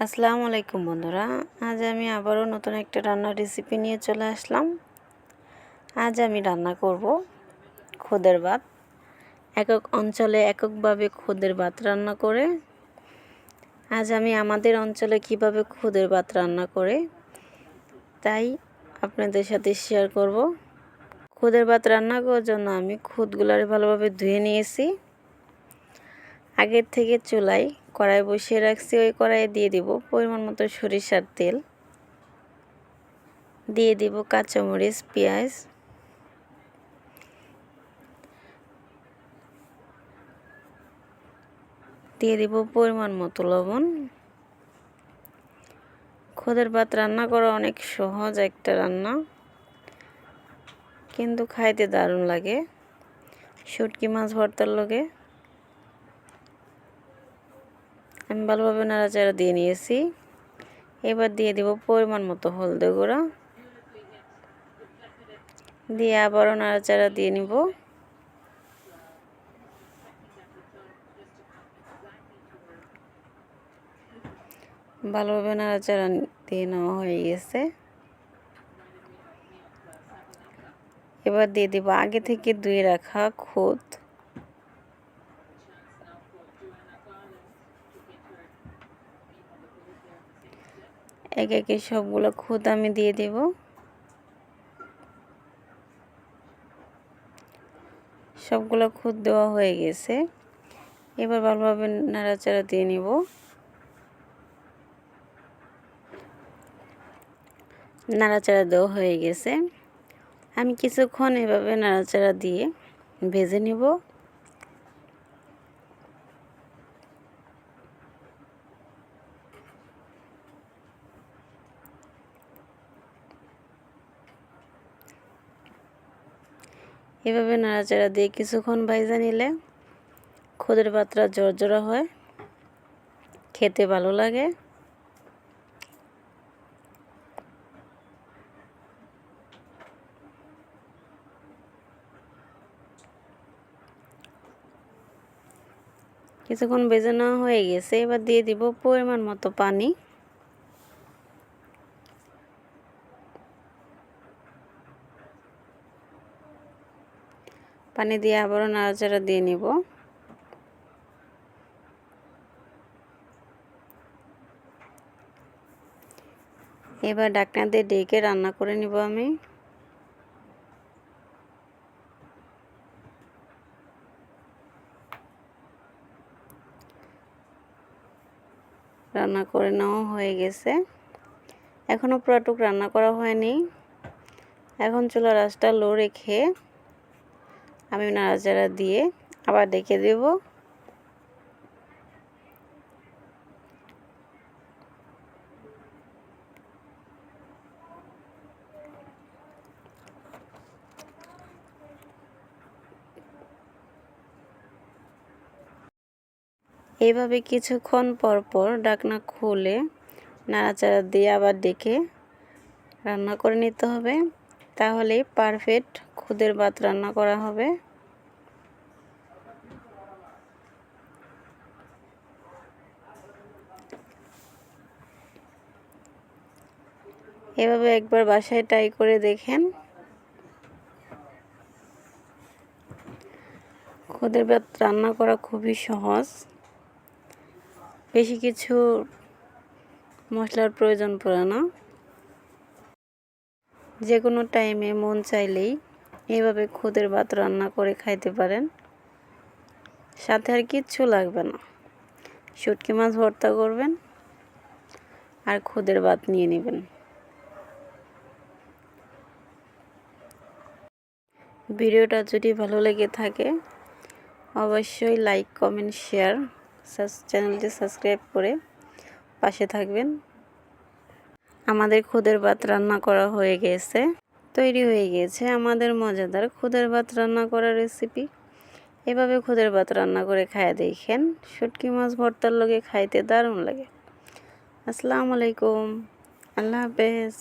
আসসালামু আলাইকুম বন্ধুরা। আজ আমি আবারও নতুন একটা রান্নার রেসিপি নিয়ে চলে আসলাম। আজ আমি রান্না করব খুদের ভাত। একক অঞ্চলে এককভাবে খুদের ভাত রান্না করে। আজ আমি আমাদের অঞ্চলে কীভাবে খুদের ভাত রান্না করে, তাই আপনাদের সাথে শেয়ার করব। খুদের ভাত রান্না করার জন্য আমি খুদগুলারে ভালোভাবে ধুয়ে নিয়েছি। আগের থেকে চুলাই কড়াই বসিয়ে রাখছি, ওই কড়াইয়ে দিয়ে দিব পরিমাণ মতো সরিষার তেল। দিয়ে দিব কাঁচামরিচ, পেঁয়াজ। দিয়ে দিব পরিমাণ মতো লবণ। খোদের ভাত রান্না করা অনেক সহজ একটা রান্না, কিন্তু খাইতে দারুণ লাগে। শুটকি মাছ ভর্তার লগে আমি ভালোভাবে নাড়াচাড়া দিয়ে নিয়েছি। এবার দিয়ে দেব পরিমাণ মতো হলদে গুঁড়া। দিয়ে আবারও নাড়াচাড়া দিয়ে নিব। ভালোভাবে নাড়াচাড়া দিয়ে নেওয়া হয়ে গেছে। এবার দিয়ে দিব আগে থেকে ধুয়ে রাখা খুদ। একে একে সবগুলো খুদ আমি দিয়ে দেব। সবগুলো খুদ দেওয়া হয়ে গেছে। এবার ভালোভাবে নাড়াচাড়া দিয়ে নিব। নাড়াচাড়া দেওয়া হয়ে গেছে। আমি কিছুক্ষণ এভাবে নাড়াচাড়া দিয়ে ভেজে নিব। এভাবে নাড়াচাড়া দিয়ে কিছুক্ষণ ভাইজা নিলে খুদের পাত্রা জর্জরা হয়। খেতে ভালো লাগে। কিছুক্ষণ বেজে নেওয়া হয়ে গেছে। এবার দিয়ে দিব পরিমাণ মতো পানি। পানি দিয়ে আবারও নাড়াচাড়া দিয়ে নিব। এবার ডাকনা দিয়ে ডেকে রান্না করে নিব আমি। রান্না করে নেওয়া হয়ে গেছে। এখনও পুরাটুক রান্না করা হয়নি। এখন চুলা রাসটা লো রেখে আমি নাড়াচাড়া দিয়ে আবার ডেকে দেব। এইভাবে কিছুক্ষণ পর পর ডাকনা খুলে নাড়াচাড়া দিয়ে আবার ডেকে রান্না করে নিতে হবে। তাহলে পারফেক্ট খুদের ভাত রান্না করা হবে। এভাবে একবার বাসায় ট্রাই করে দেখেন। খুদের ভাত রান্না করা খুবই সহজ। বেশি কিছু মশলার প্রয়োজন পড়ে না। যে কোনো টাইমে মন চাইলেই এভাবে খুদের ভাত রান্না করে খাইতে পারেন। সাথে আর কিচ্ছু লাগবে না। শুটকি মাছ ভর্তা করবেন আর খুদের ভাত নিয়ে নেবেন। ভিডিওটা যদি ভালো লেগে থাকে, অবশ্যই লাইক, কমেন্ট, শেয়ার চ্যানেলটি সাবস্ক্রাইব করে পাশে থাকবেন। আমাদের খুদের ভাত রান্না করা হয়ে গেছে। তৈরি হয়ে গিয়েছে আমাদের মজাদার খুদের ভাত রান্না করার রেসিপি এভাবে খুদের ভাত রান্না করে খায় দেখেন, শুটকি মাছ ভর্তার লোকে খাইতে দারুণ লাগে। আসসালামু আলাইকুম, আল্লাহ হাফেজ।